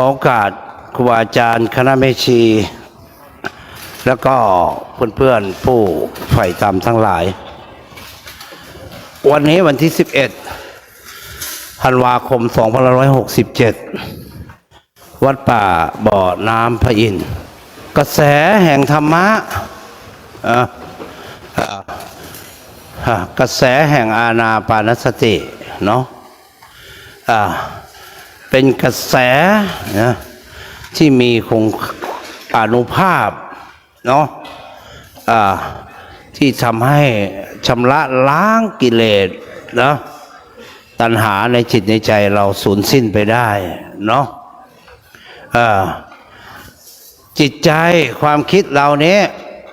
ขอโอกาสครูอาจารย์คณะเมชี แล้วก็เพื่อนๆผู้ใฝ่ธรรมทั้งหลาย วันนี้วันที่ 11ธันวาคม 2567 วัดป่าบ่อน้ำพระอินทร์กระแสแห่งธรรมะกระแสแห่งอาณาปานสติ เนาะอะ เป็นกระแสนะที่มีคงอนุภาพเนาะอ่าที่ทำให้ชำระล้างกิเลสนะตัณหาในจิตในใจเราสูญสิ้นไปได้เนาะจิตใจความคิดเราเนี้ย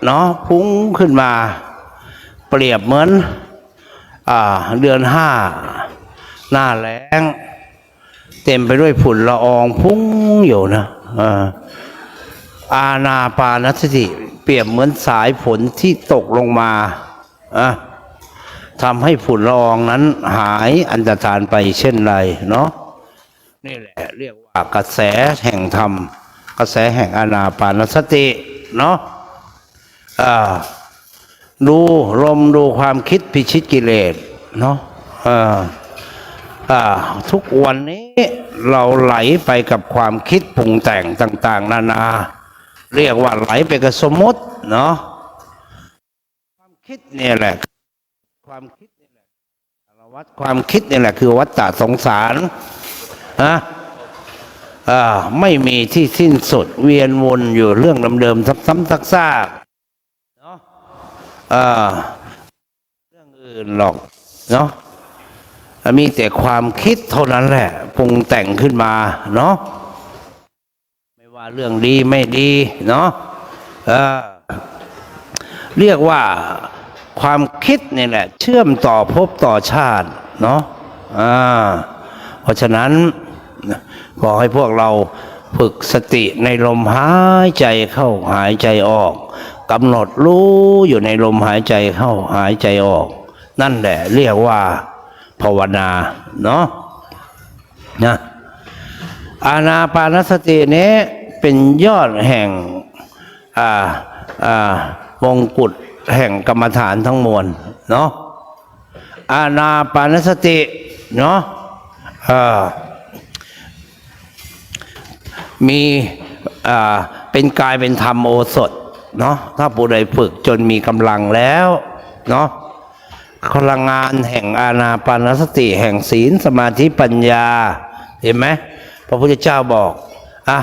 เนาะพุ่งขึ้นมาเปรียบเหมือนอเดือนห้า หน้าแล้ง เต็มไปด้วยฝุ่นละอองพุ่งอยู่นะอาณาปานสติเปรียบเหมือนสายฝนที่ตกลงมาอะทำให้ฝุ่นละอองนั้นหายอันตรธานไปเช่นไรเนาะนี่แหละเรียกว่ากระแสแห่งธรรม กระแสแห่งอาณาปานสติเนาะดูลมดูความคิดพิชิตกิเลสเนาะทุกวันนี้ เราไหลไปกับความคิดปรุงแต่งต่าง ๆ นานา เรียกว่าไหลไปกับสมมติเนาะความคิดเนี่ยแหละ ความคิดนี่แหละวัตรความคิดนี่แหละคือวัฏฏะสงสารนะไม่มีที่สิ้นสุดเวียนวนอยู่เรื่องเดิมๆซ้ำๆซากๆเนาะเรื่องอื่นหรอกเนาะ มีแต่ความคิดเท่านั้นแหละปรุงแต่งขึ้นมาเนาะไม่ว่าเรื่องดีไม่ดีเนาะเเรียกว่าความคิดนี่แหละ เชื่อมต่อภพต่อชาติเนาะเพราะฉะนั้นขอให้พวกเราฝึกสติในลมหายใจเข้าหายใจออกกำหนดรู้อยู่ในลมหายใจเข้าหายใจออก นั่นแหละ เรียกว่า ภาวนาเนาะนะอาณาปานสตินี้เป็นยอดแห่งอ่าอ่ามงกุฎแห่งกรรมฐานทั้งมวลเนาะอาณาปานสติเนาะมีอ่าเป็นกายเป็นธรรมโอสถเนาะถ้าผู้ใดฝึกจนมีกำลังแล้วเนาะ พลังงานแห่งอาณาปานสติแห่งศีลสมาธิปัญญา เห็นไหมพระพุทธเจ้าบอกอะ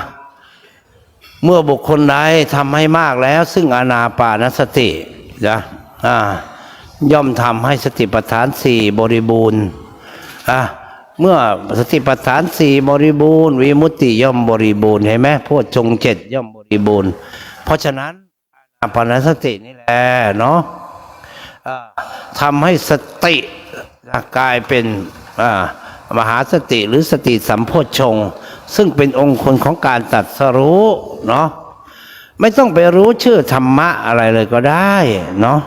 เมื่อบุคคลใดทำให้มากแล้ว ซึ่งอาณาปานสตินะอ่าย่อมทำให้สติปัฏฐานสี่บริบูรณ์อะเมื่อสติปัฏฐานสี่บริบูรณ์วิมุตติย่อมบริบูรณ์เห็นไหมโพชงเจ็ดย่อมบริบูรณ์ เพราะฉะนั้นอาณาปานสตินี่แหละเนาะอ่า ทำให้สติกลายเป็นมหาสติหรือสติสัมโพชฌงซึ่งเป็นองค์คนของการตัดสรู้เนาะไม่ต้องไปรู้ชื่อธรรมะอะไรเลยก็ได้เนาะ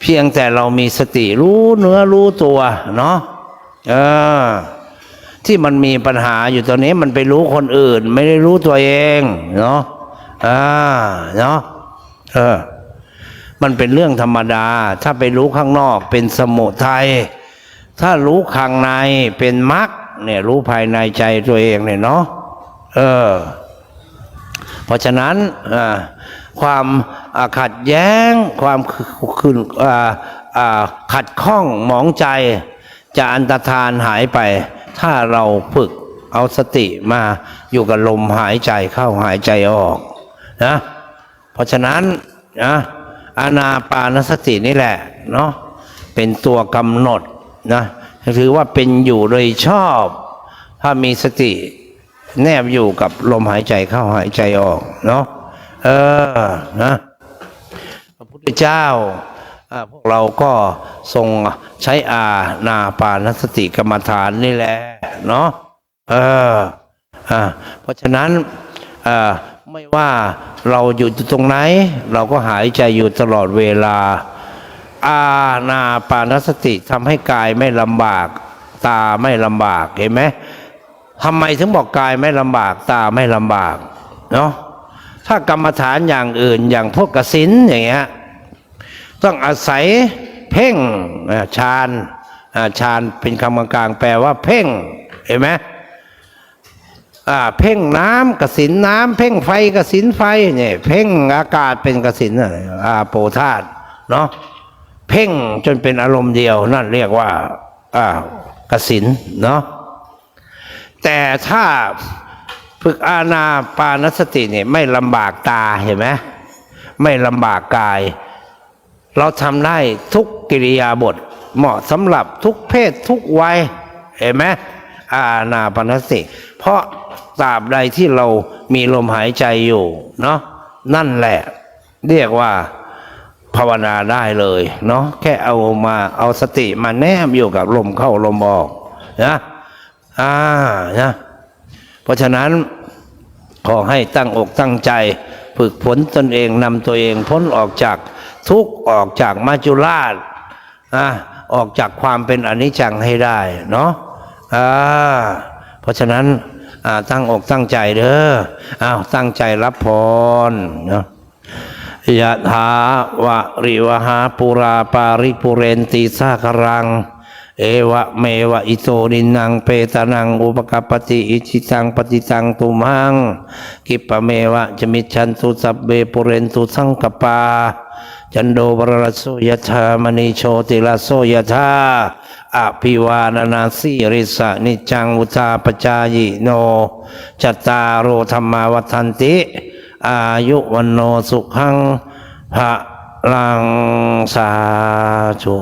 เพียงแต่เรามีสติรู้เนื้อรู้ตัวเนาะเออที่มันมีปัญหาอยู่ตอนนี้มันไปรู้คนอื่น ไม่ได้รู้ตัวเอง เนาะอ่าเนาะเออ มันเป็นเรื่องธรรมดา ถ้าไปรู้ข้างนอกเป็นสมุทัยถ้ารู้ข้างในเป็นมรรคเนี่ยรู้ภายในใจตัวเองเนี่ยเนาะเออ เพราะฉะนั้นความาขัดแย้ง ความขึ้นอ่าอ่าขัดข้องหมองใจ จะอันตรธานหายไป ถ้าเราฝึกเอาสติมาอยู่กับลมหายใจเข้าหายใจออกนะเพราะฉะนั้นนะ อานาปานสตินี่แหละเนาะเป็นตัวกำหนดนะถือว่าเป็นอยู่โดยชอบ ถ้ามีสติแนบอยู่กับลมหายใจเข้าหายใจออกเนาะเออนะพระพุทธเจ้าพวกเราก็ทรงใช้อานาปานสติกรรมฐานนี่แหละเนาะเอออ่าเพราะฉะนั้นอ่า ไม่ว่าเราอยู่ตรงไหน เราก็หายใจอยู่ตลอดเวลา อาณาปานสติทำให้กายไม่ลำบาก ตาไม่ลำบากเห็นไหมทำไมถึงบอกกายไม่ลำบากตาไม่ลำบากเนาะถ้ากรรมฐานอย่างอื่นอย่างพวกกสินอย่างเงี้ยต้องอาศัยเพ่งฌานฌานเป็นคำกลางแปลว่าเพ่งเห็นไหม เพ่งน้ำกสินน้ำเพ่งไฟกสินไฟเนี่ยเพ่งอากาศเป็นกสินอะไรอาโปธาตเนาะเพ่งจนเป็นอารมณ์เดียวนั่นเรียกว่าอ่ากสินเนาะแต่ถ้าฝึกอาณาปานสติเนี่ยไม่ลำบากตาเห็นไหมไม่ลำบากกาย เราทำได้ทุกกิริยาบทเหมาะสำหรับทุกเพศทุกวัยเห็นไหมอาณาปานสติ เพราะ ตราบใดที่เรามีลมหายใจอยู่เนาะนั่นแหละ เรียกว่าภาวนาได้เลยเนาะแค่เอามาเอาสติมาแนบอยู่กับลมเข้าลมออกนะอ่านะเพราะฉะนั้นขอให้ตั้งอกตั้งใจฝึกฝนตนเองนำตัวเองพ้นออกจากทุกข์ออกจากมัจจุราชนะออกจากความเป็นอนิจจังให้ได้เนาะอ่าเพราะฉะนั้น อ่าตั้งอกตั้งใจเด้ออ้าวตั้งใจรับพรเนาะยะถาวะริวหาปุราปาริปุเรนติสาครัง เอวะเมวะอิโตนินังเปตานังอุปกปติอิชิตังปฏิตังตุมังกิปะเมวะจมิชันตุสัพเบปุเรนตุสังกปา จันโดบรลโสยธามณีโชติลาโสยธาอภิวานานาสีริสะนิจังวุธาปจายโนจตารโรธรรมาวัฏันติ อายุวันโนสุขังพระลังสาธุ